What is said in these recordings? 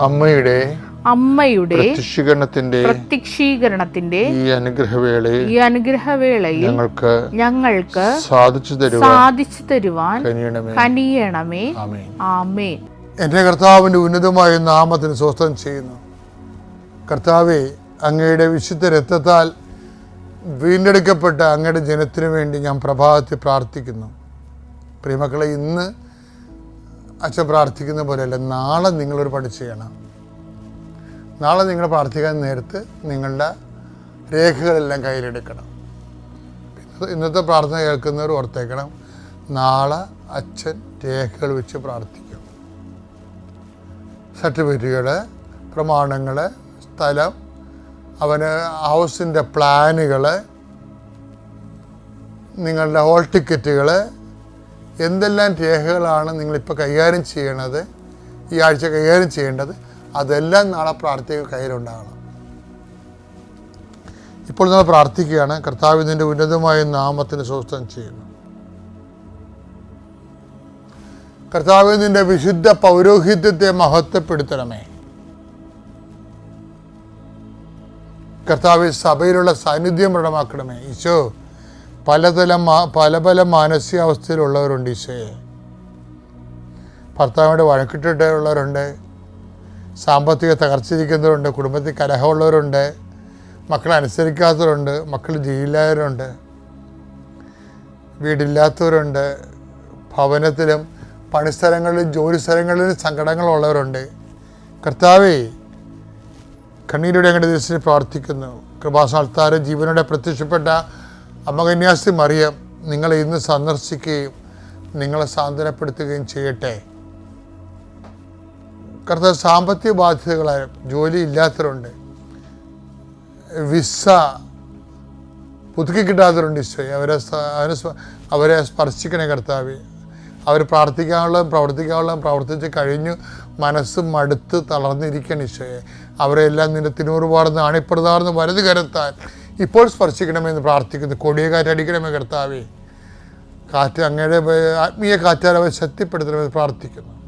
അമ്മയുടെ അമ്മയുടെ പ്രത്യക്ഷീകരണത്തിന്റെ പ്രത്യക്ഷീകരണത്തിന്റെ ഈ അനുഗ്രഹവേളയിൽ ഈ അനുഗ്രഹവേളയിൽ ഞങ്ങൾക്ക് ഞങ്ങൾക്ക് സാധിച്ചു തരുവാൻ സാധിച്ചു തരുവാൻ കനിയണമേ. കനിയണമേ. ആമേൻ. കർത്താവിന്റെ എന്റെ കർത്താവിന്റെ ഉന്നതമായ നാമത്തിന് സ്വസ്ഥം ചെയ്യുന്നു. കർത്താവെ അങ്ങയുടെ വിശുദ്ധ രക്തത്താൽ വീണ്ടെടുക്കപ്പെട്ട അങ്ങയുടെ ജനത്തിനു വേണ്ടി ഞാൻ പ്രഭാതത്തിൽ പ്രാർത്ഥിക്കുന്നു. പ്രിയമക്കളെ ഇന്ന് അച്ഛൻ പ്രാർത്ഥിക്കുന്ന പോലെയല്ല നാളെ നിങ്ങളൊരു പണി ചെയ്യണം. നാളെ നിങ്ങൾ പ്രാർത്ഥിക്കാൻ നേരത്ത് നിങ്ങളുടെ രേഖകളെല്ലാം കയ്യിലെടുക്കണം. ഇന്നത്തെ- പ്രാർത്ഥന കേൾക്കുന്നവർ ഓർത്തേക്കണം നാളെ അച്ഛൻ രേഖകൾ വെച്ച് പ്രാർത്ഥിക്കും. സർട്ടിഫിക്കറ്റുകൾ പ്രമാണങ്ങൾ സ്ഥലം അവന് ഹൗസിന്റെ പ്ലാനുകൾ നിങ്ങളുടെ ഹോൾ ടിക്കറ്റുകൾ എന്തെല്ലാം രേഖകളാണ് നിങ്ങളിപ്പോൾ കൈകാര്യം ചെയ്യണത്? ഈ ആഴ്ച കൈകാര്യം ചെയ്യേണ്ടത്? അതെല്ലാം നാളെ പ്രാർത്ഥിക കയ്യിലുണ്ടാകണം. ഇപ്പോൾ നമ്മൾ പ്രാർത്ഥിക്കുകയാണ്. കർത്താവിന്റെ ഉന്നതമായ നാമത്തിന് സ്വസ്ഥം ചെയ്യുന്നു. കർത്താവ് നിന്റെ വിശുദ്ധ പൗരോഹിത്യത്തെ മഹത്വപ്പെടുത്തണമേ. കർത്താവ് സഭയിലുള്ള സാന്നിധ്യം പ്രകടമാക്കണമേ. ഈശോ പലതരം പല പല മാനസികാവസ്ഥയിലുള്ളവരുണ്ട് ഈശോയെ. ഭർത്താവിന്റെ വഴക്കിട്ടിട്ടുള്ളവരുണ്ട്. സാമ്പത്തിക തകർച്ചിരിക്കുന്നവരുണ്ട്. കുടുംബത്തിൽ കലഹമുള്ളവരുണ്ട്. മക്കളെ അനുസരിക്കാത്തവരുണ്ട്. മക്കൾ ജയിലായവരുണ്ട് വീടില്ലാത്തവരുണ്ട്. ഭവനത്തിലും പണിസ്ഥലങ്ങളിലും ജോലി സ്ഥലങ്ങളിലും സങ്കടങ്ങളുള്ളവരുണ്ട്. കർത്താവേ കണ്ണീരുടെ അങ്ങോട്ട് ദിവസത്തിൽ പ്രാർത്ഥിക്കുന്നു കൃപാസാൽത്താരെ ജീവനോടെ പ്രത്യക്ഷപ്പെട്ട അമ്മകന്യാസി മറിയം നിങ്ങളെ ഇന്ന് സന്ദർശിക്കുകയും നിങ്ങളെ സാന്ത്വനപ്പെടുത്തുകയും ചെയ്യട്ടെ. കർത്ത സാമ്പത്തിക ബാധ്യതകളായാലും ജോലി ഇല്ലാത്തവരുണ്ട്. വിസ പുതുക്കി കിട്ടാത്തവരുണ്ട് ഈശോയെ. അവരെ അവരെ അവരെ സ്പർശിക്കണേ കർത്താവ്. അവർ പ്രാർത്ഥിക്കാനുള്ളതും പ്രവർത്തിക്കാനുള്ളതും പ്രവർത്തിച്ച് കഴിഞ്ഞു മനസ്സ് മടുത്ത് തളർന്നിരിക്കണം ഈശോയെ. അവരെല്ലാം നിന്റെ ആണിപ്പെടുന്നാർന്ന് വലുത് വലത് കരത്താൻ ഇപ്പോൾ സ്പർശിക്കണമെന്ന് പ്രാർത്ഥിക്കുന്നു. കൊടിയ കാറ്റടിക്കണമേ കർത്താവേ. കാറ്റ് അങ്ങയുടെ ആത്മീയ കാറ്റാലവ ശക്തിപ്പെടുത്തണമെന്ന് പ്രാർത്ഥിക്കുന്നു.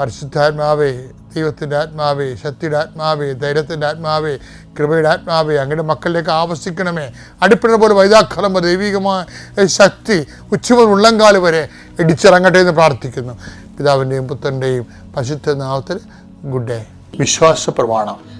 പരിശുദ്ധാത്മാവേ ദൈവത്തിന്റെ ആത്മാവേ ശക്തിയുടെ ആത്മാവേ ധൈര്യത്തിന്റെ ആത്മാവേ കൃപയുടെ ആത്മാവേ അങ്ങയുടെ മക്കളിലേക്ക് ആവശ്യിക്കണമേ അടിപ്പിടുന്ന പോലെ വൈതാക്കളം വരെ ദൈവികമായ ശക്തി ഉച്ചമുതൽ ഉള്ളംകാൽ വരെ ഇടിച്ചിറങ്ങട്ടെ എന്ന് പ്രാർത്ഥിക്കുന്നു. പിതാവിന്റെയും പുത്രന്റെയും പശുദ്ധ നാമത്തിൽ ഗുഡ് ഡേ. വിശ്വാസ പ്രമാണം.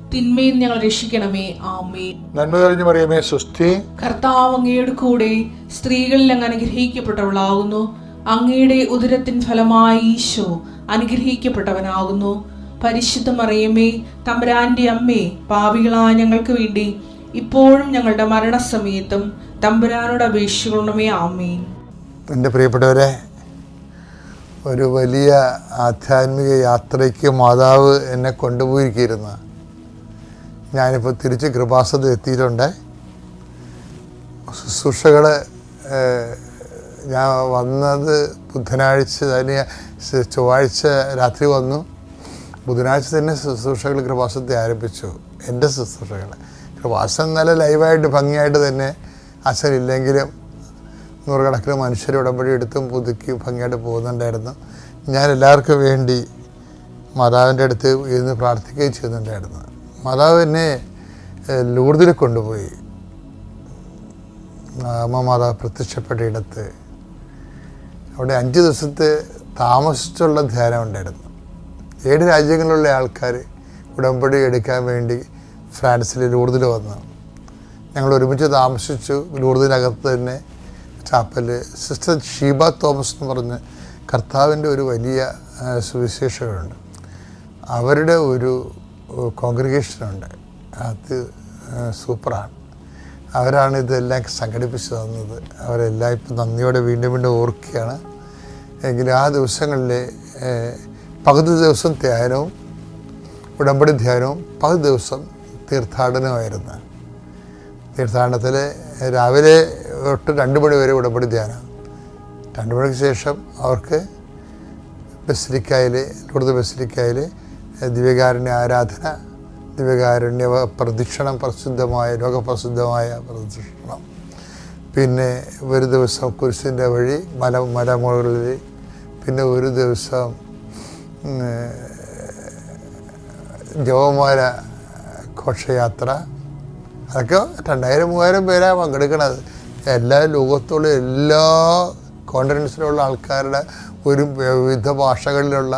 തിന്മയിൽ ഞങ്ങൾ രക്ഷിക്കണമേ. ആമേ നന്മ കഴിഞ്ഞു പറയുമേ സുസ്ഥി കർത്താവ് അങ്ങയുടെ കൂടെ സ്ത്രീകളിൽ അങ്ങ് അനുഗ്രഹിക്കപ്പെട്ടവളാകുന്നു. അങ്ങയുടെ ഉദരത്തിൻ ഫലമായി ഈശോ അനുഗ്രഹിക്കപ്പെട്ടവനാകുന്നു. പരിശുദ്ധ മറിയമേ തമ്പുരാന്റെ അമ്മേ പാവികളായ ഞങ്ങൾക്ക് വേണ്ടി ഇപ്പോഴും ഞങ്ങളുടെ മരണസമയത്തും തമ്പുരാനോട് അപേക്ഷിക്കണമേ. ആമേ എന്റെ പ്രിയപ്പെട്ടവരെ ഒരു വലിയ ആധ്യാത്മിക യാത്രയ്ക്ക് മാതാവ് എന്നെ കൊണ്ടുപോയിരിക്കുന്ന ഞാനിപ്പോൾ തിരിച്ച് കൃപാസത് എത്തിയിട്ടുണ്ട്. ശുശ്രൂഷകൾ ഞാൻ വന്നത് ബുധനാഴ്ച തന്നെ ചൊവ്വാഴ്ച രാത്രി വന്നു. ബുധനാഴ്ച തന്നെ ശുശ്രൂഷകൾ കൃപാസത്തെ ആരംഭിച്ചു. എന്റെ ശുശ്രൂഷകൾ കൃപാസം നല്ല ലൈവായിട്ട് ഭംഗിയായിട്ട് തന്നെ അച്ഛനില്ലെങ്കിലും നൂറുകണക്കിന് മനുഷ്യർ ഉടമ്പടി എടുത്തും പുതുക്കി ഭംഗിയായിട്ട് പോകുന്നുണ്ടായിരുന്നു. ഞാൻ എല്ലാവർക്കും വേണ്ടി മാതാവിന്റെ അടുത്ത് ഇരുന്ന് പ്രാർത്ഥിക്കുകയും ചെയ്യുന്നുണ്ടായിരുന്നു. മാതാവ് എന്നെ ലൂർദിൽ കൊണ്ടുപോയി. അമ്മ മാതാവ് പ്രത്യക്ഷപ്പെട്ട ഇടത്ത്. അവിടെ അഞ്ച് ദിവസത്തെ താമസിച്ചുള്ള ധ്യാനം ഉണ്ടായിരുന്നു. ഏഴ് രാജ്യങ്ങളിലുള്ള ആൾക്കാർ ഉടമ്പടി എടുക്കാൻ വേണ്ടി ഫ്രാൻസിൽ ലൂർദിൽ വന്നു. ഞങ്ങൾ ഒരുമിച്ച് താമസിച്ചു. ലൂർദിനകത്ത് തന്നെ ചാപ്പൽ സിസ്റ്റർ ഷീബ തോമസ് എന്ന് പറഞ്ഞ് കർത്താവിന്റെ ഒരു വലിയ സുവിശേഷകരുണ്ട്. അവരുടെ ഒരു കോൺഗ്രിഗേഷനുണ്ട്. അത് സൂപ്പറാണ്. അവരാണ് ഇതെല്ലാം സംഘടിപ്പിച്ചു തന്നത്. അവരെല്ലാം ഇപ്പം നന്ദിയോടെ വീണ്ടും വീണ്ടും ഓർക്കുകയാണ്. എങ്കിലും ആ ദിവസങ്ങളിൽ പകുതി ദിവസം ധ്യാനവും ഉടമ്പടി ധ്യാനവും പകുതി ദിവസം തീർത്ഥാടനമായിരുന്നു തീർത്ഥാടനത്തിൽ രാവിലെ തൊട്ട് രണ്ട് മണി വരെ ഉടമ്പടി ധ്യാനം. രണ്ട് മണിക്ക് ശേഷം അവർക്ക് ബസിലിക്കായിൽ ലൂർദ് ബസിലിക്കായിൽ ദിവ്യകാരുണ്യ ആരാധന ദിവ്യകാരുണ്യ പ്രദക്ഷിണം പ്രസിദ്ധമായ ലോകപ്രസിദ്ധമായ പ്രദക്ഷിണം. പിന്നെ ഒരു ദിവസം കുരിശിന്റെ വഴി മല മലമുകളിൽ പിന്നെ ഒരു ദിവസം ജവമാല ഘോഷയാത്ര. അതൊക്കെ രണ്ടായിരം മൂവായിരം പേരാണ് പങ്കെടുക്കണത്. എല്ലാ ലോകത്തുള്ള എല്ലാ കോണ്ടിനൻസിലുള്ള ആൾക്കാരുടെ ഒരു വിവിധ ഭാഷകളിലുള്ള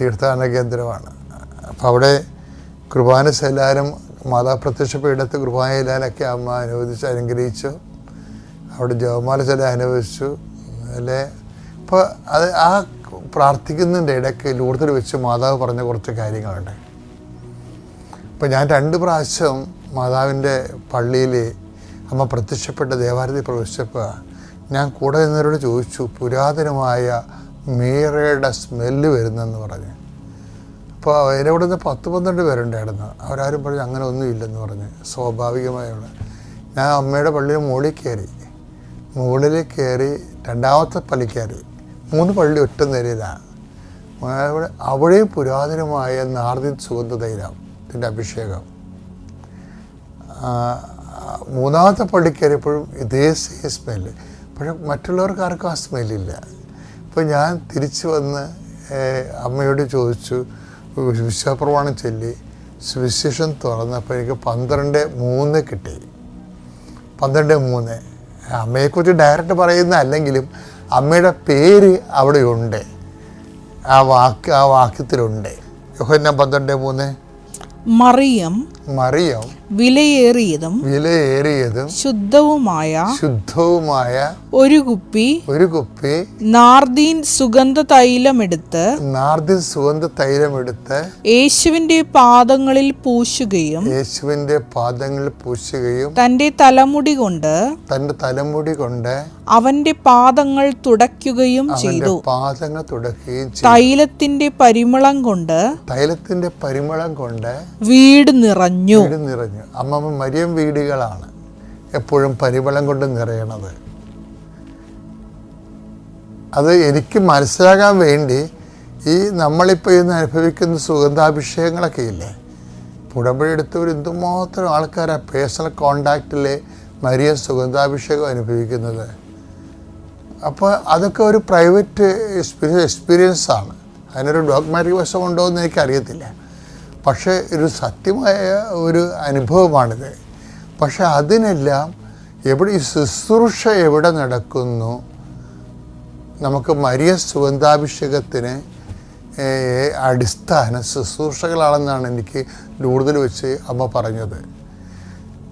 തീർത്ഥാടന കേന്ദ്രമാണ്. അപ്പോൾ അവിടെ കുർബാന എല്ലാവരും മാതാ പീഠത്ത് കുർബാന ചെല്ലാനൊക്കെ അമ്മ അനുവദിച്ച് അനുഗ്രഹിച്ചു. അവിടെ ജവമാല ചില അനുവദിച്ചു. അല്ലേ? അപ്പോൾ അത് ആ പ്രാർത്ഥിക്കുന്നതിന്റെ ഇടയ്ക്ക് ലൂർത്തിൽ വെച്ച് മാതാവ് പറഞ്ഞ കുറച്ച് കാര്യങ്ങളുണ്ട്. അപ്പോൾ ഞാൻ രണ്ട് പ്രാവശ്യം മാതാവിന്റെ പള്ളിയിൽ അമ്മ പ്രത്യക്ഷപ്പെട്ട ദേവാലയത്തിൽ പ്രവേശിച്ചപ്പോൾ ഞാൻ കൂടെ നിന്നവരോട് ചോദിച്ചു പുരാതനമായ മീറയുടെ സ്മെല്ല് വരുന്നെന്ന് പറഞ്ഞു. അപ്പോൾ അതിന്റെ കൂടെ നിന്ന് പത്ത് പന്ത്രണ്ട് പേരുണ്ടായിരുന്നു. അവരാരും പറഞ്ഞു അങ്ങനെ ഒന്നും ഇല്ലെന്ന് പറഞ്ഞ്. സ്വാഭാവികമായുള്ള. ഞാൻ അമ്മയുടെ പള്ളിയിൽ മുകളിൽ കയറി. മുകളിൽ കയറി രണ്ടാമത്തെ പള്ളി മൂന്ന് പള്ളി ഒറ്റ നിരയിലാണ് അവിടെ അവിടെയും പുരാതനമായ നാർദി സുഗന്ധ തൈലം ഇതിന്റെ അഭിഷേകം. മൂന്നാമത്തെ പള്ളി കയറിയപ്പോഴും ഇതേ സെയിം സ്മെല്ല് പക്ഷെ മറ്റുള്ളവർക്ക് ആർക്കും ആ സ്മെല്ലില്ല അപ്പോൾ ഞാൻ തിരിച്ചു വന്ന് അമ്മയോട് ചോദിച്ചു വിശ്വപ്രമാണം ചൊല്ലി. സുവിശേഷം തുറന്നപ്പോൾ എനിക്ക് പന്ത്രണ്ട് മൂന്ന് കിട്ടി. പന്ത്രണ്ട് മൂന്ന്. അമ്മയെക്കുറിച്ച് ഡയറക്റ്റ് പറയുന്ന അല്ലെങ്കിലും അമ്മയുടെ പേര് അവിടെ ഉണ്ട് ആ വാക്ക് ആ വാക്യത്തിലുണ്ട്. യോഹന്ന പന്ത്രണ്ട് മൂന്ന്. മറിയം മറിയം വിലയേറിയതും വിലയേറിയതും ശുദ്ധവുമായ ശുദ്ധവുമായ ഒരു കുപ്പി ഒരു കുപ്പി നാർദീൻ സുഗന്ധ തൈലമെടുത്ത് നാർദീൻ സുഗന്ധ തൈലമെടുത്ത് യേശുവിന്റെ പാദങ്ങളിൽ പൂശുകയും യേശുവിന്റെ പാദങ്ങളിൽ പൂശുകയും തന്റെ തലമുടി കൊണ്ട് തന്റെ തലമുടി കൊണ്ട് അവന്റെ പാദങ്ങൾ തുടയ്ക്കുകയും ചെയ്തു. പാദങ്ങൾ തുടക്കുകയും തൈലത്തിന്റെ പരിമളം കൊണ്ട് തൈലത്തിന്റെ പരിമളം കൊണ്ട് വീട് നിറഞ്ഞു. വീട് നിറഞ്ഞു. അമ്മമ്മ മരിയം വീടുകളാണ് എപ്പോഴും പരിമളം കൊണ്ട് നിറയണത്. അത് എനിക്ക് മനസ്സിലാകാൻ വേണ്ടി ഈ നമ്മളിപ്പോൾ ഇന്ന് അനുഭവിക്കുന്ന സുഗന്ധാഭിഷേകങ്ങളൊക്കെ ഇല്ലേ? പുടമ്പഴെടുത്തവർ എന്തുമാത്രം ആൾക്കാരാ പേഴ്സണൽ കോണ്ടാക്റ്റിൽ മരിയ സുഗന്ധാഭിഷേകം അനുഭവിക്കുന്നത്. അപ്പോൾ അതൊക്കെ ഒരു പ്രൈവറ്റ് എക്സ്പീരിയൻസ് ആണ് അതിനൊരു ഡോക്മാറ്റിക് വശമുണ്ടോ എന്ന് എനിക്കറിയത്തില്ല. പക്ഷേ ഒരു സത്യമായ ഒരു അനുഭവമാണിത്. പക്ഷെ അതിനെല്ലാം എവിടെ ഈ ശുശ്രൂഷ എവിടെ നടക്കുന്നു? നമുക്ക് മരിയ സുഗന്ധാഭിഷേകത്തിന് അടിസ്ഥാന ശുശ്രൂഷകളാണെന്നാണ് എനിക്ക് കൂടുതൽ വെച്ച് അമ്മ പറഞ്ഞത്.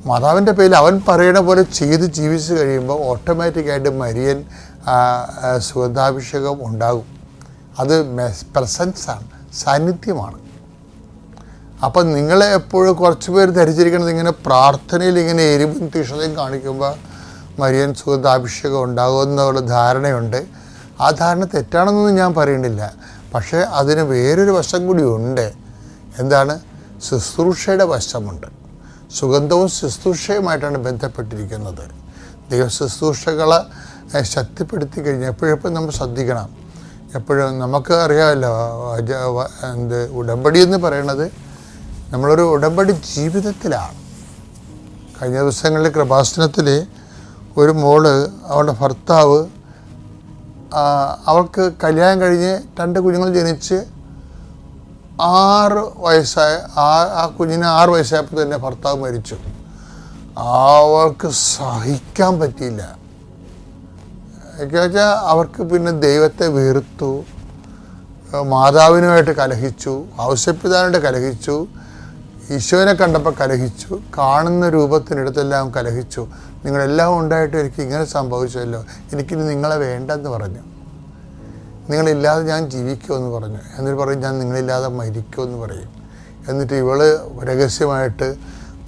മാതാവിന്റെ പേരിൽ അവൻ പറയണ പോലെ ചെയ്ത് ജീവിച്ച് കഴിയുമ്പോൾ ഓട്ടോമാറ്റിക്കായിട്ട് മരിയൻ സുഗന്ധാഭിഷേകം ഉണ്ടാകും. അത് പ്രസൻസാണ് സാന്നിധ്യമാണ്. അപ്പം നിങ്ങളെ എപ്പോഴും കുറച്ച് പേര് ധരിച്ചിരിക്കുന്നത് ഇങ്ങനെ പ്രാർത്ഥനയിൽ ഇങ്ങനെ എരിവും തീക്ഷണതയും കാണിക്കുമ്പോൾ മരിയൻ സുഗന്ധാഭിഷേകം ഉണ്ടാകുമെന്നുള്ള ധാരണയുണ്ട്. ആ ധാരണ തെറ്റാണെന്നൊന്നും ഞാൻ പറയുന്നില്ല പക്ഷേ അതിന് വേറൊരു വശം കൂടി ഉണ്ട്. എന്താണ്? ശുശ്രൂഷയുടെ വശമുണ്ട്. സുഗന്ധവും ശുശ്രൂഷയുമായിട്ടാണ് ബന്ധപ്പെട്ടിരിക്കുന്നത്. ദൈവ ശുശ്രൂഷകളെ ശക്തിപ്പെടുത്തി കഴിഞ്ഞാൽ എപ്പോഴെപ്പോഴും നമ്മൾ ശ്രദ്ധിക്കണം. എപ്പോഴും നമുക്ക് അറിയാമല്ലോ എന്ത് ഉടമ്പടി എന്ന് പറയണത് നമ്മളൊരു ഉടമ്പടി ജീവിതത്തിലാണ്. കഴിഞ്ഞ ദിവസങ്ങളിൽ കൃപാസനത്തിൽ ഒരു മോൾ അവളുടെ ഭർത്താവ് അവൾക്ക് കല്യാണം കഴിഞ്ഞ് രണ്ട് കുഞ്ഞുങ്ങൾ ജനിച്ച് ആറ് വയസ്സായ ആ ആ കുഞ്ഞിന് ആറ് വയസ്സായപ്പോൾ തന്നെ ഭർത്താവ് മരിച്ചു. അവൾക്ക് സഹിക്കാൻ പറ്റിയില്ല. വെച്ചാൽ അവർക്ക് പിന്നെ ദൈവത്തെ വെറുത്തു മാതാവിനുമായിട്ട് കലഹിച്ചു ഔസപ്പിതാനായിട്ട് കലഹിച്ചു ഈശോനെ കണ്ടപ്പോൾ കലഹിച്ചു കാണുന്ന രൂപത്തിനടുത്തെല്ലാം കലഹിച്ചു. നിങ്ങളെല്ലാം ഉണ്ടായിട്ട് എനിക്ക് ഇങ്ങനെ സംഭവിച്ചല്ലോ. എനിക്കിനി നിങ്ങളെ വേണ്ടെന്ന് പറഞ്ഞു. നിങ്ങളില്ലാതെ ഞാൻ ജീവിക്കുമെന്ന് പറഞ്ഞു. എന്നിട്ട് പറയും ഞാൻ നിങ്ങളില്ലാതെ മരിക്കുമെന്ന് പറയും. എന്നിട്ട് ഇവൾ രഹസ്യമായിട്ട്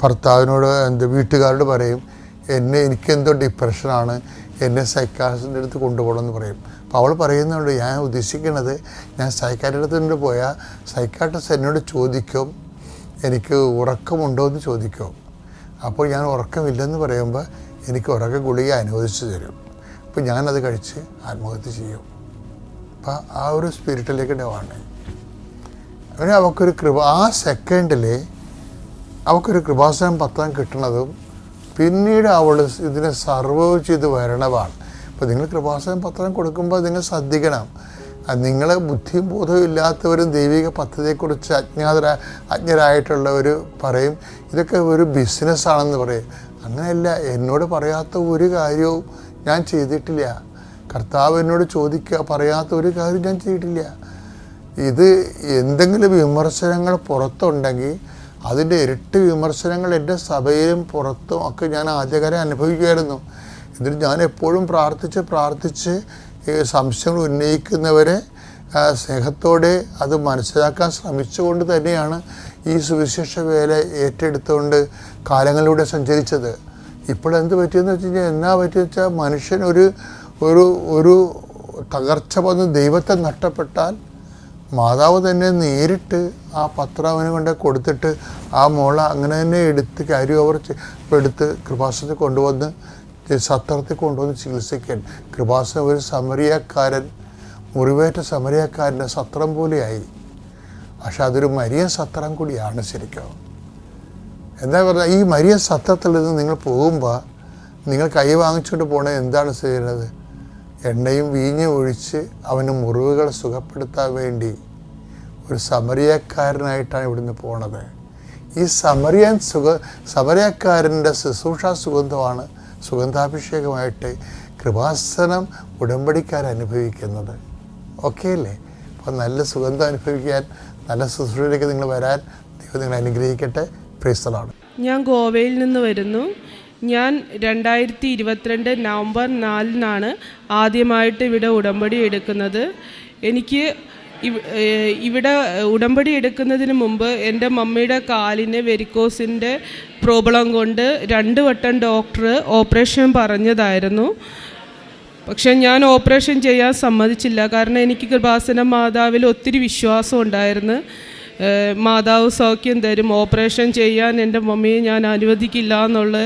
ഭർത്താവിനോട് എന്ത് വീട്ടുകാരോട് പറയും എന്നെ എനിക്കെന്തോ ഡിപ്രഷനാണ് എന്നെ സൈക്കാട്രിസ്റ്റിന്റെ അടുത്ത് കൊണ്ടുപോകണമെന്ന് പറയും. അപ്പോൾ അവൾ പറയുന്നുണ്ട് ഞാൻ ഉദ്ദേശിക്കുന്നത് ഞാൻ സൈക്കാട്രിസ്റ്റിന്റെ പോയാൽ സൈക്കാട്രിസ്റ്റ് എന്നോട് ചോദിക്കും എനിക്ക് ഉറക്കമുണ്ടോ എന്ന് ചോദിക്കും. അപ്പോൾ ഞാൻ ഉറക്കമില്ലെന്ന് പറയുമ്പോൾ എനിക്ക് ഉറക്ക ഗുളിക അനുവദിച്ചു തരും. അപ്പോൾ ഞാനത് കഴിച്ച് ആത്മഹത്യ ചെയ്യും. അപ്പം ആ ഒരു സ്പിരിറ്റിലേക്ക് ഡവാണ് അങ്ങനെ അവൾക്കൊരു കൃപ ആ സെക്കൻഡിൽ അവൾക്കൊരു കൃപാസനം പത്രം കിട്ടണതും പിന്നീട് അവൾ ഇതിനെ സർവൈവ് ചെയ്ത് വരണമാണ് അപ്പോൾ നിങ്ങൾ കൃപാസനം പത്രം കൊടുക്കുമ്പോൾ നിങ്ങൾ ശ്രദ്ധിക്കണം. അത് നിങ്ങളെ ബുദ്ധിയും ബോധവും ഇല്ലാത്തവരും ദൈവിക പദ്ധതിയെക്കുറിച്ച് അജ്ഞാതര അജ്ഞരായിട്ടുള്ളവർ പറയും. ഇതൊക്കെ ഒരു ബിസിനസ്സാണെന്ന് പറയും. അങ്ങനെയല്ല എന്നോട് പറയാത്ത ഒരു കാര്യവും ഞാൻ ചെയ്തിട്ടില്ല. കർത്താവ് എന്നോട് ചോദിക്കുക പറയാത്ത ഒരു കാര്യം ഞാൻ ചെയ്തിട്ടില്ല. ഇത് എന്തെങ്കിലും വിമർശനങ്ങൾ പുറത്തുണ്ടെങ്കിൽ അതിന്റെ ഇരട്ടി വിമർശനങ്ങൾ എന്റെ സഭയിലും പുറത്തും ഒക്കെ ഞാൻ ആദ്യകാലം അനുഭവിക്കുമായിരുന്നു. എന്നിട്ട് ഞാൻ എപ്പോഴും പ്രാർത്ഥിച്ച് പ്രാർത്ഥിച്ച് സംശയങ്ങൾ ഉന്നയിക്കുന്നവരെ സ്നേഹത്തോടെ അത് മനസ്സിലാക്കാൻ ശ്രമിച്ചുകൊണ്ട് തന്നെയാണ് ഈ സുവിശേഷ വേല ഏറ്റെടുത്തുകൊണ്ട് കാലങ്ങളിലൂടെ സഞ്ചരിച്ചത്. ഇപ്പോൾ എന്ത് പറ്റിയെന്ന് വെച്ച് കഴിഞ്ഞാൽ എന്നാ പറ്റിയെന്ന് വെച്ചാൽ മനുഷ്യൻ ഒരു ഒരു ഒരു തകർച്ച വന്ന് ദൈവത്തെ നഷ്ടപ്പെട്ടാൽ മാതാവ് തന്നെ നേരിട്ട് ആ പത്രം അവന് കൊണ്ട് കൊടുത്തിട്ട് ആ മോള അങ്ങനെ തന്നെ എടുത്ത് കാര്യം ഓവർ എടുത്ത് കൃപാസനത്തിൽ കൊണ്ടുവന്ന് സത്രത്തിൽ കൊണ്ടുവന്ന് ചികിത്സിക്കാൻ. കൃപാസ ഒരു സമരിയക്കാരൻ മുറിവേറ്റ സമരിയക്കാരന്റെ സത്രം പോലെയായി. പക്ഷെ അതൊരു മരിയ സത്രം കൂടിയാണ് ശരിക്കും. എന്താ പറയുക ഈ മരിയ സത്രത്തിൽ നിന്ന് നിങ്ങൾ പോകുമ്പോൾ നിങ്ങൾ കൈ വാങ്ങിച്ചുകൊണ്ട് പോണത് എന്താണ് ചെയ്യുന്നത് എണ്ണയും വീഞ്ഞും ഒഴിച്ച് അവന് മുറിവുകൾ സുഖപ്പെടുത്താൻ വേണ്ടി ഒരു സമരിയക്കാരനായിട്ടാണ് ഇവിടുന്ന് പോണത്. ഈ സമരിയൻ സുഖ സമരക്കാരന്റെ ശുശ്രൂഷ സുഗന്ധമാണ് സുഗന്ധാഭിഷേകമായിട്ട് കൃപാസനം ഉടമ്പടിക്കാർ അനുഭവിക്കുന്നത്. ഓക്കെ അല്ലേ? അപ്പോൾ നല്ല സുഗന്ധം അനുഭവിക്കാൻ നല്ല ശുശ്രൂഷയിലേക്ക് നിങ്ങൾ വരാൻ ദൈവം നിങ്ങൾ അനുഗ്രഹിക്കട്ടെ. പ്രീസ്തലാണ് ഞാൻ ഗോവയിൽ നിന്ന് വരുന്നു. ഞാൻ രണ്ടായിരത്തി ഇരുപത്തിരണ്ട് നവംബർ നാലിനാണ് ആദ്യമായിട്ട് ഇവിടെ ഉടമ്പടി എടുക്കുന്നത്. എനിക്ക് ഇവിടെ ഉടമ്പടി എടുക്കുന്നതിന് മുമ്പ് എന്റെ മമ്മിയുടെ കാലിന് വെരിക്കോസിന്റെ പ്രോബ്ലം കൊണ്ട് രണ്ട് വട്ടം ഡോക്ടർ ഓപ്പറേഷൻ പറഞ്ഞതായിരുന്നു. പക്ഷെ ഞാൻ ഓപ്പറേഷൻ ചെയ്യാൻ സമ്മതിച്ചില്ല. കാരണം എനിക്ക് കൃപാസന മാതാവിൽ ഒത്തിരി വിശ്വാസം ഉണ്ടായിരുന്നു. മാതാവ് സൗഖ്യം തരും. ഓപ്പറേഷൻ ചെയ്യാൻ എന്റെ മമ്മിയെ ഞാൻ അനുവദിക്കില്ല എന്നുള്ള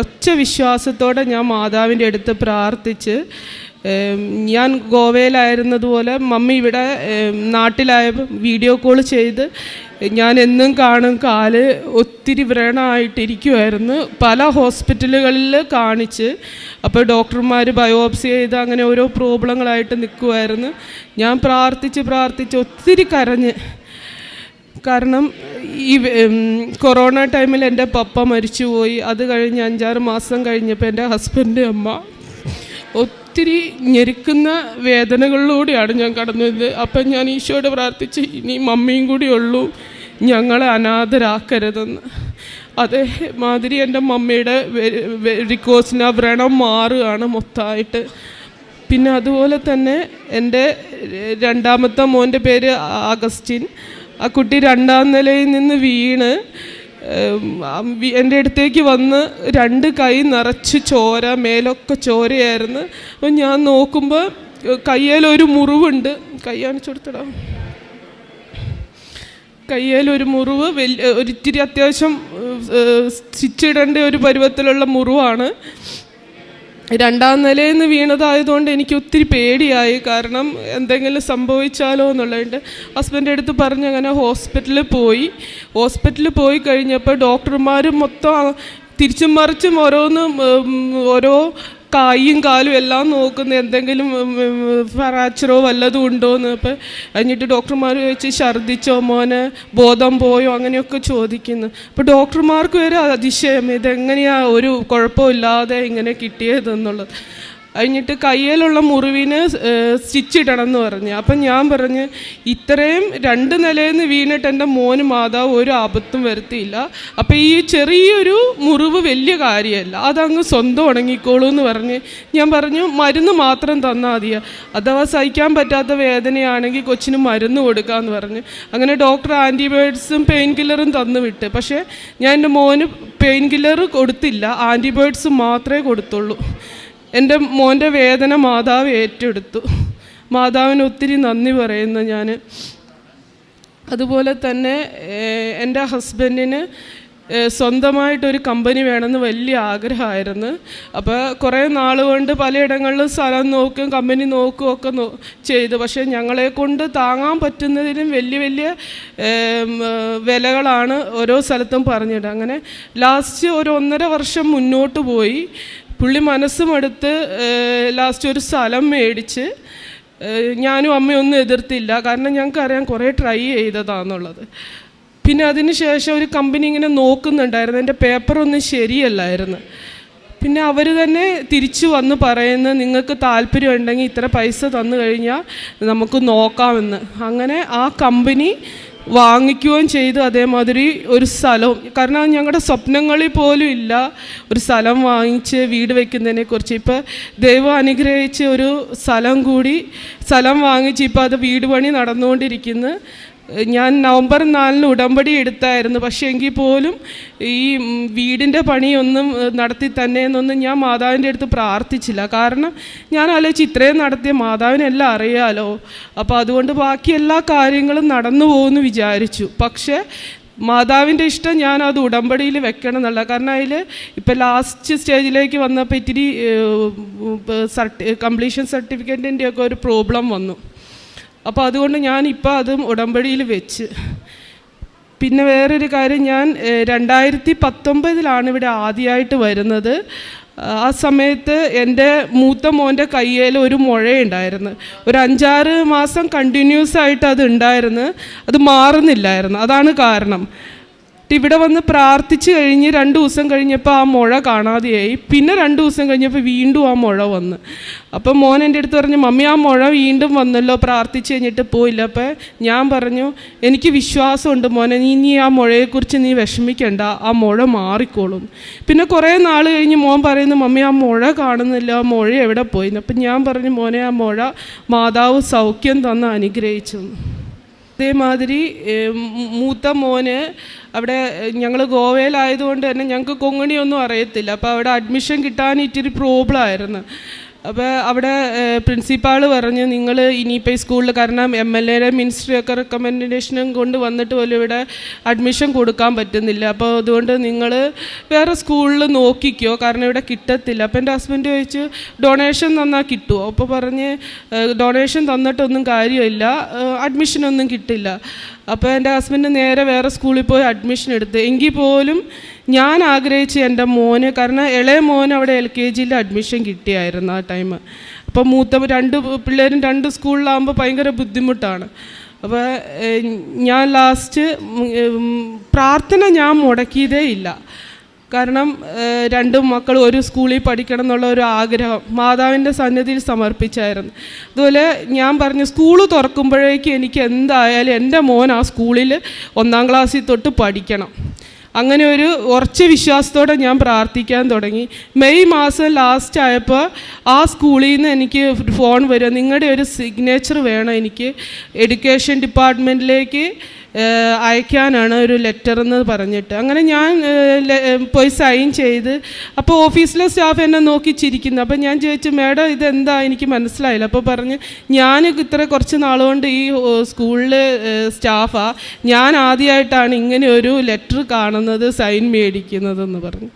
ഒച്ച വിശ്വാസത്തോടെ ഞാൻ മാതാവിന്റെ അടുത്ത് പ്രാർത്ഥിച്ച് ഞാൻ ഗോവയിലായിരുന്നതുപോലെ മമ്മി ഇവിടെ നാട്ടിലായ വീഡിയോ കോൾ ചെയ്ത് ഞാൻ എന്നും കാണും കാൽ ഒത്തിരി വ്രണമായിട്ടിരിക്കുമായിരുന്നു പല ഹോസ്പിറ്റലുകളിൽ കാണിച്ച് അപ്പോൾ ഡോക്ടർമാർ ബയോപ്സി ചെയ്ത് അങ്ങനെ ഓരോ പ്രോബ്ലങ്ങളായിട്ട് നിൽക്കുമായിരുന്നു ഞാൻ പ്രാർത്ഥിച്ച് പ്രാർത്ഥിച്ച് ഒത്തിരി കരഞ്ഞ്. കാരണം ഈ കൊറോണ ടൈമിൽ എന്റെ പപ്പ മരിച്ചുപോയി. അത് കഴിഞ്ഞ് അഞ്ചാറ് മാസം കഴിഞ്ഞപ്പോൾ എന്റെ ഹസ്ബൻഡ് അമ്മ ഒത്തിരി ഞെരുക്കുന്ന വേദനകളിലൂടെയാണ് ഞാൻ കടന്നത്. അപ്പം ഞാൻ ഈശോയോട് പ്രാർത്ഥിച്ച് ഇനി മമ്മിയും കൂടി ഉള്ളൂ ഞങ്ങളെ അനാഥരാക്കരുതെന്ന്. അതേമാതിരി എന്റെ മമ്മിയുടെ റിക്കോസിന് ആ വ്രണം മാറുകയാണ് മൊത്തമായിട്ട്. പിന്നെ അതുപോലെ തന്നെ എന്റെ രണ്ടാമത്തെ മോന്റെ പേര് അഗസ്റ്റിൻ. ആ കുട്ടി രണ്ടാം നിലയിൽ നിന്ന് വീണ് എന്റെ അടുത്തേക്ക് വന്ന് രണ്ട് കൈ നിറച്ച് ചോര മേലൊക്കെ ചോരയായിരുന്നു. അപ്പം ഞാൻ നോക്കുമ്പോൾ കയ്യേലൊരു മുറിവുണ്ട്. കൈ കാണിച്ചു കൊടുത്തടാ കയ്യേലൊരു മുറിവ് വലിയ ഒരിത്തിരി അത്യാവശ്യം സ്റ്റിച്ച് ഇടേണ്ട ഒരു പരുവത്തിലുള്ള മുറിവാണ്. രണ്ടാം നിലയിൽ നിന്ന് വീണതായതുകൊണ്ട് എനിക്ക് ഒത്തിരി പേടിയായി. കാരണം എന്തെങ്കിലും സംഭവിച്ചാലോ എന്നുള്ളതുകൊണ്ട് ഹസ്ബൻഡ് അടുത്ത് പറഞ്ഞ് അങ്ങനെ ഹോസ്പിറ്റലിൽ പോയി. ഹോസ്പിറ്റലിൽ പോയി കഴിഞ്ഞപ്പോൾ ഡോക്ടർമാരും മൊത്തം തിരിച്ചും മറിച്ചും ഓരോന്നും ഓരോ കായും കാലും എല്ലാം നോക്കുന്ന. എന്തെങ്കിലും ഫ്രാക്ചറോ വല്ലതും ഉണ്ടോ എന്ന് അപ്പം കഴിഞ്ഞിട്ട് ഡോക്ടർമാർ ചോദിച്ച് ഛർദ്ദിച്ചോ മോനെ ബോധം പോയോ അങ്ങനെയൊക്കെ ചോദിക്കുന്നു. അപ്പോൾ ഡോക്ടർമാർക്ക് വരെ അതിശയം ഇതെങ്ങനെയാണ് ഒരു കുഴപ്പമില്ലാതെ ഇങ്ങനെ കിട്ടിയതെന്നുള്ളത്. കഴിഞ്ഞിട്ട് കയ്യിലുള്ള മുറിവിന് സ്റ്റിച്ച് ഇടണം എന്ന് പറഞ്ഞു. അപ്പം ഞാൻ പറഞ്ഞ് ഇത്രയും രണ്ട് നിലയിൽ നിന്ന് വീണിട്ട് എന്റെ മോന് മാതാവ് ഒരു ആപത്തും വരുത്തിയില്ല. അപ്പം ഈ ചെറിയൊരു മുറിവ് വലിയ കാര്യമല്ല. അതങ്ങ് സ്വന്തം ഉണങ്ങിക്കോളൂ എന്ന് പറഞ്ഞ് ഞാൻ പറഞ്ഞു മരുന്ന് മാത്രം തന്നാൽ മതിയാ? അഥവാ സഹിക്കാൻ പറ്റാത്ത വേദനയാണെങ്കിൽ കൊച്ചിന് മരുന്ന് കൊടുക്കാമെന്ന് പറഞ്ഞു. അങ്ങനെ ഡോക്ടർ ആന്റിബയോട്ടിക്സും പെയിൻ കില്ലറും തന്നു വിട്ട്. പക്ഷേ ഞാൻ എന്റെ മോന് പെയിൻ കില്ലർ കൊടുത്തില്ല. ആന്റിബയോട്ടിക്സ് മാത്രമേ കൊടുത്തുള്ളൂ. എന്റെ മോന്റെ വേദന മാതാവ് ഏറ്റെടുത്തു. മാതാവിന് ഒത്തിരി നന്ദി പറയുന്നു ഞാൻ അതുപോലെ തന്നെ എന്റെ ഹസ്ബൻഡിന് സ്വന്തമായിട്ടൊരു കമ്പനി വേണമെന്ന് വലിയ ആഗ്രഹമായിരുന്നു. അപ്പോൾ കുറേ നാൾ കൊണ്ട് പലയിടങ്ങളിലും സ്ഥലം നോക്കും കമ്പനി നോക്കും ഒക്കെ നോ ചെയ്തു. പക്ഷേ ഞങ്ങളെ കൊണ്ട് താങ്ങാൻ പറ്റുന്നതിലും വലിയ വലിയ വിലകളാണ് ഓരോ സ്ഥലത്തും പറഞ്ഞിട്ട് അങ്ങനെ ലാസ്റ്റ് ഒരു ഒന്നര വർഷം മുന്നോട്ട് പോയി. പുള്ളി മനസ്സുമെടുത്ത് ലാസ്റ്റ് ഒരു സ്ഥലം മേടിച്ച് ഞാനും അമ്മയൊന്നും എതിർത്തില്ല. കാരണം ഞങ്ങൾക്കറിയാം കുറേ ട്രൈ ചെയ്തതാന്നുള്ളത്. പിന്നെ അതിന് ശേഷം ഒരു കമ്പനി ഇങ്ങനെ നോക്കുന്നുണ്ടായിരുന്നു. എന്റെ പേപ്പറൊന്നും ശരിയല്ലായിരുന്നു. പിന്നെ അവർ തന്നെ തിരിച്ചു വന്ന് പറയുന്ന നിങ്ങൾക്ക് താല്പര്യം ഉണ്ടെങ്കിൽ ഇത്ര പൈസ തന്നു കഴിഞ്ഞാൽ നമുക്ക് നോക്കാമെന്ന്. അങ്ങനെ ആ കമ്പനി വാങ്ങിക്കുകയും ചെയ്തു അതേമാതിരി ഒരു സ്ഥലവും. കാരണം ഞങ്ങളുടെ സ്വപ്നങ്ങളിൽ പോലും ഇല്ല ഒരു സ്ഥലം വാങ്ങിച്ച് വീട് വെക്കുന്നതിനെ കുറിച്ച്. ഇപ്പോൾ ദൈവം അനുഗ്രഹിച്ച് ഒരു സ്ഥലം കൂടി സ്ഥലം വാങ്ങിച്ച് ഇപ്പോൾ അത് വീട് പണി നടന്നുകൊണ്ടിരിക്കുന്നു. ഞാൻ നവംബർ നാലിന് ഉടമ്പടി എടുത്തായിരുന്നു പക്ഷേ എങ്കിൽ പോലും ഈ വീടിന്റെ പണിയൊന്നും നടത്തി തന്നെ എന്നൊന്നും ഞാൻ മാതാവിന്റെ അടുത്ത് പ്രാർത്ഥിച്ചില്ല കാരണം ഞാൻ ആലോചിച്ച് ഇത്രയും നടത്തിയ മാതാവിനെല്ലാം അറിയാലോ അപ്പോൾ അതുകൊണ്ട് ബാക്കി എല്ലാ കാര്യങ്ങളും നടന്നു പോകുമെന്ന് വിചാരിച്ചു പക്ഷേ മാതാവിന്റെ ഇഷ്ടം ഞാൻ അത് ഉടമ്പടിയിൽ വെക്കണം എന്നുള്ള കാരണം അതിൽ ഇപ്പോൾ ലാസ്റ്റ് സ്റ്റേജിലേക്ക് വന്നപ്പോൾ ഇത്തിരി സർട്ടി കംപ്ലീഷൻ സർട്ടിഫിക്കറ്റിന്റെ ഒക്കെ ഒരു പ്രോബ്ലം വന്നു അപ്പോൾ അതുകൊണ്ട് ഞാൻ ഇപ്പോൾ അതും ഉടമ്പടിയിൽ വെച്ച്. പിന്നെ വേറൊരു കാര്യം ഞാൻ രണ്ടായിരത്തി പത്തൊമ്പതിലാണ് ഇവിടെ ആദ്യമായിട്ട് വരുന്നത്. ആ സമയത്ത് എന്റെ മൂത്ത മോന്റെ കയ്യിൽ ഒരു മുഴയുണ്ടായിരുന്നു. ഒരു അഞ്ചാറ് മാസം കണ്ടിന്യൂസ് ആയിട്ട് അത് ഉണ്ടായിരുന്നു. അത് മാറുന്നില്ലായിരുന്നു. അതാണ് കാരണം. ഇവിടെ വന്ന് പ്രാർത്ഥിച്ച് കഴിഞ്ഞ് രണ്ട് ദിവസം കഴിഞ്ഞപ്പോൾ ആ മുഴ കാണാതെയായി. പിന്നെ രണ്ട് ദിവസം കഴിഞ്ഞപ്പോൾ വീണ്ടും ആ മുഴ വന്ന്. അപ്പം മോൻ എന്റെ അടുത്ത് പറഞ്ഞു മമ്മി ആ മുഴ വീണ്ടും വന്നല്ലോ പ്രാർത്ഥിച്ച് കഴിഞ്ഞിട്ട് പോയില്ല. അപ്പം ഞാൻ പറഞ്ഞു എനിക്ക് വിശ്വാസമുണ്ട് മോനെ നീ നീ ആ മുഴയെക്കുറിച്ച് നീ വിഷമിക്കണ്ട ആ മുഴ മാറിക്കോളും. പിന്നെ കുറേ നാൾ കഴിഞ്ഞ് മോൻ പറയുന്നു മമ്മി ആ മുഴ കാണുന്നില്ല ആ മുഴ എവിടെ പോയി അപ്പം ഞാൻ പറഞ്ഞു മോനെ ആ മുഴ മാതാവ് സൗഖ്യം തന്ന് അനുഗ്രഹിച്ചു. അതേമാതിരി മൂത്ത മോന് അവിടെ ഞങ്ങൾ ഗോവയിലായതുകൊണ്ട് തന്നെ ഞങ്ങൾക്ക് കൊങ്ങണിയൊന്നും അറിയത്തില്ല. അപ്പോൾ അവിടെ അഡ്മിഷൻ കിട്ടാൻ ഇത്തിരി പ്രോബ്ലം ആയിരുന്നു. അപ്പോൾ അവിടെ പ്രിൻസിപ്പാൾ പറഞ്ഞു നിങ്ങൾ ഇനിയിപ്പോൾ ഈ സ്കൂളിൽ കാരണം എം എൽ എയുടെ മിനിസ്ട്രിയൊക്കെ റെക്കമെൻഡേഷനും കൊണ്ട് വന്നിട്ട് പോലും ഇവിടെ അഡ്മിഷൻ കൊടുക്കാൻ പറ്റുന്നില്ല. അപ്പോൾ അതുകൊണ്ട് നിങ്ങൾ വേറെ സ്കൂളിൽ നോക്കിക്കോ കാരണം ഇവിടെ കിട്ടത്തില്ല. അപ്പോൾ എന്റെ ഹസ്ബൻഡ് ചോദിച്ചു ഡൊണേഷൻ തന്നാൽ കിട്ടുമോ അപ്പോൾ പറഞ്ഞ് ഡൊണേഷൻ തന്നിട്ടൊന്നും കാര്യമില്ല അഡ്മിഷനൊന്നും കിട്ടില്ല. അപ്പോൾ എന്റെ ഹസ്ബൻഡ് നേരെ വേറെ സ്കൂളിൽ പോയി അഡ്മിഷൻ എടുത്ത്. എങ്കിൽ പോലും ഞാൻ ആഗ്രഹിച്ച് എന്റെ മോന് കാരണം ഇളയ മോൻ അവിടെ എൽ കെ ജിയിൽ അഡ്മിഷൻ കിട്ടിയായിരുന്നു ആ ടൈം അപ്പോൾ മൂത്ത രണ്ട് പിള്ളേരും രണ്ട് സ്കൂളിലാകുമ്പോൾ ഭയങ്കര ബുദ്ധിമുട്ടാണ്. അപ്പോൾ ഞാൻ ലാസ്റ്റ് പ്രാർത്ഥന ഞാൻ മുടക്കിയതേ ഇല്ല. കാരണം രണ്ട് മക്കൾ ഒരു സ്കൂളിൽ പഠിക്കണം എന്നുള്ള ഒരു ആഗ്രഹം മാതാവിന്റെ സന്നിധിയിൽ സമർപ്പിച്ചായിരുന്നു. അതുപോലെ ഞാൻ പറഞ്ഞു സ്കൂൾ തുറക്കുമ്പോഴേക്കും എനിക്ക് എന്തായാലും എന്റെ മോൻ ആ സ്കൂളിൽ ഒന്നാം ക്ലാസ്സിൽ തൊട്ട് പഠിക്കണം. അങ്ങനെ ഒരു ഉറച്ച വിശ്വാസത്തോടെ ഞാൻ പ്രാർത്ഥിക്കാൻ തുടങ്ങി. മെയ് മാസം ലാസ്റ്റ് ആയപ്പോൾ ആ സ്കൂളിൽ നിന്ന് എനിക്ക് ഫോൺ വരും. നിങ്ങളുടെ ഒരു സിഗ്നേച്ചർ വേണം എനിക്ക്. എഡ്യൂക്കേഷൻ ഡിപ്പാർട്ട്മെന്റിലേക്ക് അയക്കാനാണ് ഒരു ലെറ്റർ എന്ന് പറഞ്ഞിട്ട്. അങ്ങനെ ഞാൻ പോയി സൈൻ ചെയ്ത്. അപ്പോൾ ഓഫീസിലെ സ്റ്റാഫ് എന്നെ നോക്കി ചിരിക്കുന്നു. അപ്പോൾ ഞാൻ ചോദിച്ചു മേഡം ഇതെന്താ? എനിക്ക് മനസ്സിലായില്ല. അപ്പോൾ പറഞ്ഞ് ഞാൻ ഇത്ര കുറച്ച് നാളുകൊണ്ട് ഈ സ്കൂളിൽ സ്റ്റാഫാണ് ഞാൻ ആദ്യമായിട്ടാണ് ഇങ്ങനെ ഒരു ലെറ്റർ കാണുന്നത് സൈൻ മേടിക്കുന്നതെന്ന് പറഞ്ഞു.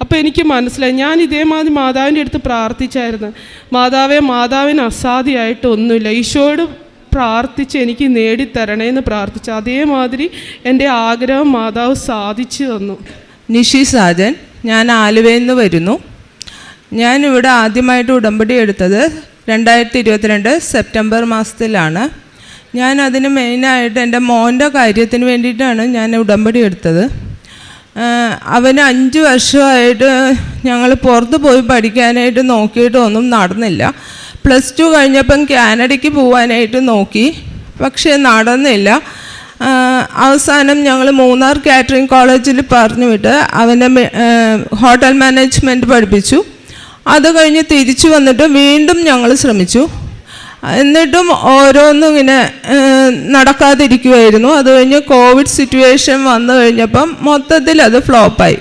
അപ്പോൾ എനിക്ക് മനസ്സിലായി. ഞാൻ ഇതേമാതിരി മാതാവിന്റെ അടുത്ത് പ്രാർത്ഥിച്ചായിരുന്നു. മാതാവേ മാതാവിന് അസാധ്യമായിട്ട് ഒന്നുമില്ല. ഈശോയോട് പ്രാർത്ഥിച്ച് എനിക്ക് നേടിത്തരണേന്ന് പ്രാർത്ഥിച്ചു. അതേമാതിരി എന്റെ ആഗ്രഹം മാതാവ് സാധിച്ചു തന്നു. നിഷി സാജൻ ഞാൻ ആലുവയിൽ നിന്ന് വരുന്നു. ഞാൻ ഇവിടെ ആദ്യമായിട്ട് ഉടമ്പടി എടുത്തത് രണ്ടായിരത്തി ഇരുപത്തിരണ്ട് സെപ്റ്റംബർ മാസത്തിലാണ്. ഞാൻ അതിന് മെയിനായിട്ട് എന്റെ മോന്റെ കാര്യത്തിന് വേണ്ടിയിട്ടാണ് ഞാൻ ഉടമ്പടി എടുത്തത്. അവന് അഞ്ച് വർഷമായിട്ട് ഞങ്ങൾ പുറത്ത് പോയി പഠിക്കാനായിട്ട് നോക്കിയിട്ടൊന്നും നടന്നില്ല. പ്ലസ് ടു കഴിഞ്ഞപ്പം കാനഡയ്ക്ക് പോവാനായിട്ട് നോക്കി. പക്ഷേ നടന്നില്ല. അവസാനം ഞങ്ങൾ മൂന്നാർ കാറ്ററിംഗ് കോളേജിൽ പറഞ്ഞു വിട്ട് അവനെ ഹോട്ടൽ മാനേജ്മെന്റ് പഠിപ്പിച്ചു. അത് കഴിഞ്ഞ് തിരിച്ചു വന്നിട്ട് വീണ്ടും ഞങ്ങൾ ശ്രമിച്ചു. എന്നിട്ടും ഓരോന്നും ഇങ്ങനെ നടക്കാതിരിക്കുമായിരുന്നു അത് കഴിഞ്ഞ് കോവിഡ് സിറ്റുവേഷൻ വന്നു കഴിഞ്ഞപ്പം മൊത്തത്തിൽ അത് ഫ്ലോപ്പായി.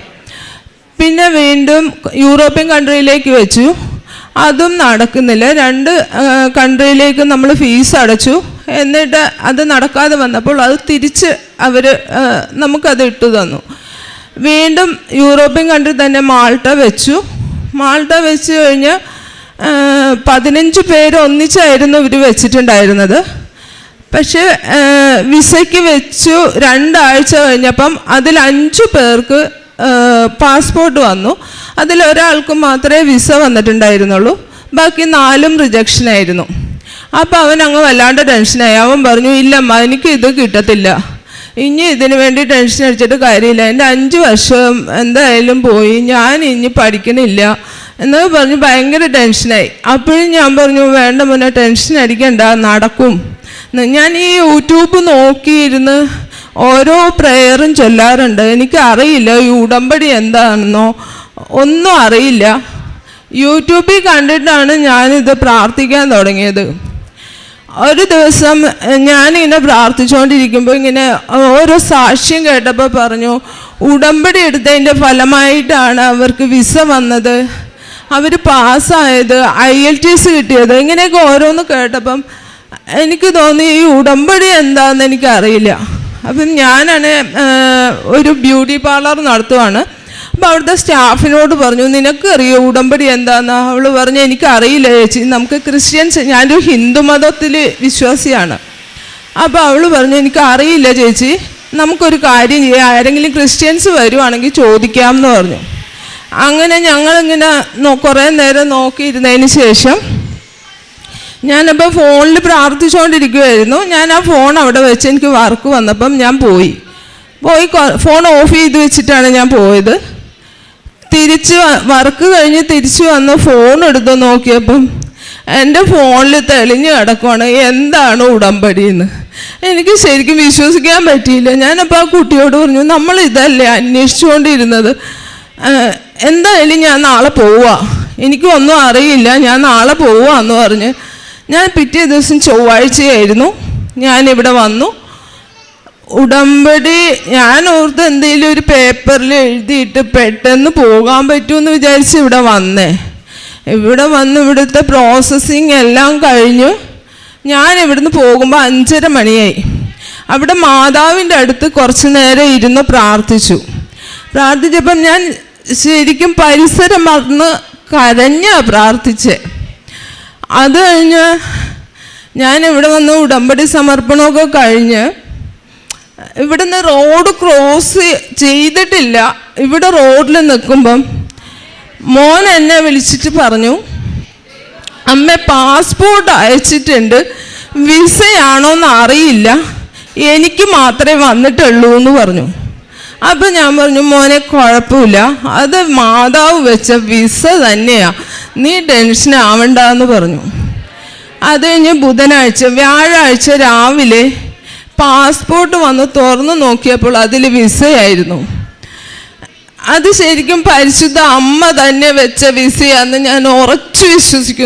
പിന്നെ വീണ്ടും യൂറോപ്യൻ കൺട്രിയിലേക്ക് വെച്ചു. അതും നടക്കുന്നില്ല. രണ്ട് കൺട്രിയിലേക്ക് നമ്മൾ ഫീസ് അടച്ചു. എന്നിട്ട് അത് നടക്കാതെ വന്നപ്പോൾ അത് തിരിച്ച് അവർ നമുക്കത് ഇട്ടു തന്നു. വീണ്ടും യൂറോപ്യൻ കൺട്രി തന്നെ മാൾട്ട വെച്ചു. മാൾട്ട വെച്ച് കഴിഞ്ഞ് പതിനഞ്ച് പേര് ഒന്നിച്ചായിരുന്നു ഇവർ വെച്ചിട്ടുണ്ടായിരുന്നത്. പക്ഷേ വിസയ്ക്ക് വെച്ചു. രണ്ടാഴ്ച കഴിഞ്ഞപ്പം അതിൽ അഞ്ചു പേർക്ക് പാസ്പോർട്ട് വന്നു. അതിൽ ഒരാൾക്ക് മാത്രമേ വിസ വന്നിട്ടുണ്ടായിരുന്നുള്ളൂ. ബാക്കി നാലും റിജക്ഷൻ ആയിരുന്നു. അപ്പോൾ അവൻ അങ്ങ് വല്ലാണ്ട് ടെൻഷനായി അവൻ പറഞ്ഞു ഇല്ലമ്മ എനിക്ക് ഇത് കിട്ടത്തില്ല. ഇനി ഇതിനു വേണ്ടി ടെൻഷൻ അടിച്ചിട്ട് കാര്യമില്ല. എന്റെ അഞ്ച് വർഷം എന്തായാലും പോയി. ഞാൻ ഇനി പഠിക്കണില്ല. എന്ന് പറഞ്ഞ് ഭയങ്കര ടെൻഷനായി അപ്പോഴും ഞാൻ പറഞ്ഞു വേണ്ട മുന്നേ ടെൻഷൻ അടിക്കണ്ട നടക്കും. ഞാൻ ഈ യൂട്യൂബ് നോക്കിയിരുന്ന് ഓരോ പ്രെയറും ചൊല്ലാറുണ്ട്. എനിക്ക് അറിയില്ല ഈ ഉടമ്പടി എന്താണെന്നോ. ഒന്നും അറിയില്ല. യൂട്യൂബിൽ കണ്ടിട്ടാണ് ഞാനിത് പ്രാർത്ഥിക്കാൻ തുടങ്ങിയത്. ഒരു ദിവസം ഞാനിങ്ങനെ പ്രാർത്ഥിച്ചുകൊണ്ടിരിക്കുമ്പോൾ ഇങ്ങനെ ഓരോ സാക്ഷ്യം കേട്ടപ്പോൾ പറഞ്ഞു ഉടമ്പടി എടുത്തതിന്റെ ഫലമായിട്ടാണ് അവർക്ക് വിസ വന്നത്. അവർ പാസ്സായത് ഐ എൽ ടി എസ് കിട്ടിയത്. ഇങ്ങനെയൊക്കെ ഓരോന്ന് കേട്ടപ്പം എനിക്ക് തോന്നി ഈ ഉടമ്പടി എന്താണെന്ന് എനിക്കറിയില്ല. അപ്പം ഞാനാണ് ഒരു ബ്യൂട്ടി പാർലർ നടത്തുവാണ്. അപ്പം അവിടുത്തെ സ്റ്റാഫിനോട് പറഞ്ഞു നിനക്ക് അറിയോ ഉടമ്പടി എന്താന്ന്? അവൾ പറഞ്ഞു എനിക്ക് അറിയില്ല ചേച്ചി നമുക്ക് ക്രിസ്ത്യൻസ് ഞാനൊരു ഹിന്ദു മതത്തിൽ വിശ്വാസിയാണ്. അപ്പോൾ അവൾ പറഞ്ഞു എനിക്ക് അറിയില്ല ചേച്ചി നമുക്കൊരു കാര്യം ചെയ്യാം ആരെങ്കിലും ക്രിസ്ത്യൻസ് വരുവാണെങ്കിൽ ചോദിക്കാം എന്ന് പറഞ്ഞു. അങ്ങനെ ഞങ്ങളിങ്ങനെ കുറേ നേരം നോക്കിയിരുന്നതിന് ശേഷം ഞാനപ്പോൾ ഫോണിൽ പ്രാർത്ഥിച്ചുകൊണ്ടിരിക്കുമായിരുന്നു ഞാൻ ആ ഫോൺ അവിടെ വെച്ച് എനിക്ക് വർക്ക് വന്നപ്പം ഞാൻ പോയി. പോയി ഫോൺ ഓഫ് ചെയ്ത് വെച്ചിട്ടാണ് ഞാൻ പോയത്. തിരിച്ച് വർക്ക് കഴിഞ്ഞ് തിരിച്ചു വന്ന് ഫോൺ എടുത്ത് നോക്കിയപ്പം എന്റെ ഫോണിൽ തെളിഞ്ഞു കിടക്കുവാണ്. എന്താണ് ഉടമ്പടി എന്ന് എനിക്ക് ശരിക്കും വിശ്വസിക്കാൻ പറ്റിയില്ല. ഞാനപ്പോൾ ആ കുട്ടിയോട് പറഞ്ഞു നമ്മൾ ഇതല്ലേ അന്വേഷിച്ചുകൊണ്ടിരുന്നത് എന്തായാലും ഞാൻ നാളെ പോവാ. എനിക്കൊന്നും അറിയില്ല. ഞാൻ നാളെ പോവാന്ന് പറഞ്ഞ് ഞാൻ പിറ്റേ ദിവസം ചൊവ്വാഴ്ചയായിരുന്നു. ഞാൻ ഇവിടെ വന്നു. ഉടമ്പടി ഞാൻ ഓർത്ത് എന്തെങ്കിലും ഒരു പേപ്പറിൽ എഴുതിയിട്ട് പെട്ടെന്ന് പോകാൻ പറ്റുമെന്ന് വിചാരിച്ച് ഇവിടെ വന്നേ. ഇവിടെ വന്ന് ഇവിടുത്തെ പ്രോസസ്സിങ് എല്ലാം കഴിഞ്ഞു. ഞാൻ ഇവിടുന്ന് പോകുമ്പോൾ അഞ്ചര മണിയായി. അവിടെ മാതാവിന്റെ അടുത്ത് കുറച്ച് നേരം ഇരുന്ന് പ്രാർത്ഥിച്ചു. പ്രാർത്ഥിച്ചപ്പം ഞാൻ ശരിക്കും പരിസരം മറന്ന് കരഞ്ഞാ പ്രാർത്ഥിച്ചേ. അത് കഴിഞ്ഞ് ഞാൻ ഇവിടെ വന്ന് ഉടമ്പടി സമർപ്പണമൊക്കെ കഴിഞ്ഞ് ഇവിടുന്ന് റോഡ് ക്രോസ് ചെയ്തിട്ടില്ല. ഇവിടെ റോഡിൽ നിൽക്കുമ്പം മോൻ എന്നെ വിളിച്ചിട്ട് പറഞ്ഞു അമ്മ പാസ്പോർട്ട് അയച്ചിട്ടുണ്ട്. വിസയാണോന്ന് അറിയില്ല. എനിക്ക് മാത്രമേ വന്നിട്ടുള്ളൂ എന്ന് പറഞ്ഞു. അപ്പം ഞാൻ പറഞ്ഞു മോനെ കുഴപ്പമില്ല. അത് മാതാവ് വെച്ച വിസ തന്നെയാ. നീ ടെൻഷൻ ആവണ്ട എന്ന് പറഞ്ഞു. അത് കഴിഞ്ഞ് ബുധനാഴ്ച വ്യാഴാഴ്ച രാവിലെ പാസ്പോർട്ട് വന്ന് തുറന്നു നോക്കിയപ്പോൾ അതിൽ വിസയായിരുന്നു. അത് ശരിക്കും പരിശുദ്ധ അമ്മ തന്നെ വെച്ച വിസയാന്ന് ഞാൻ ഉറച്ചു വിശ്വസിക്കുന്നു.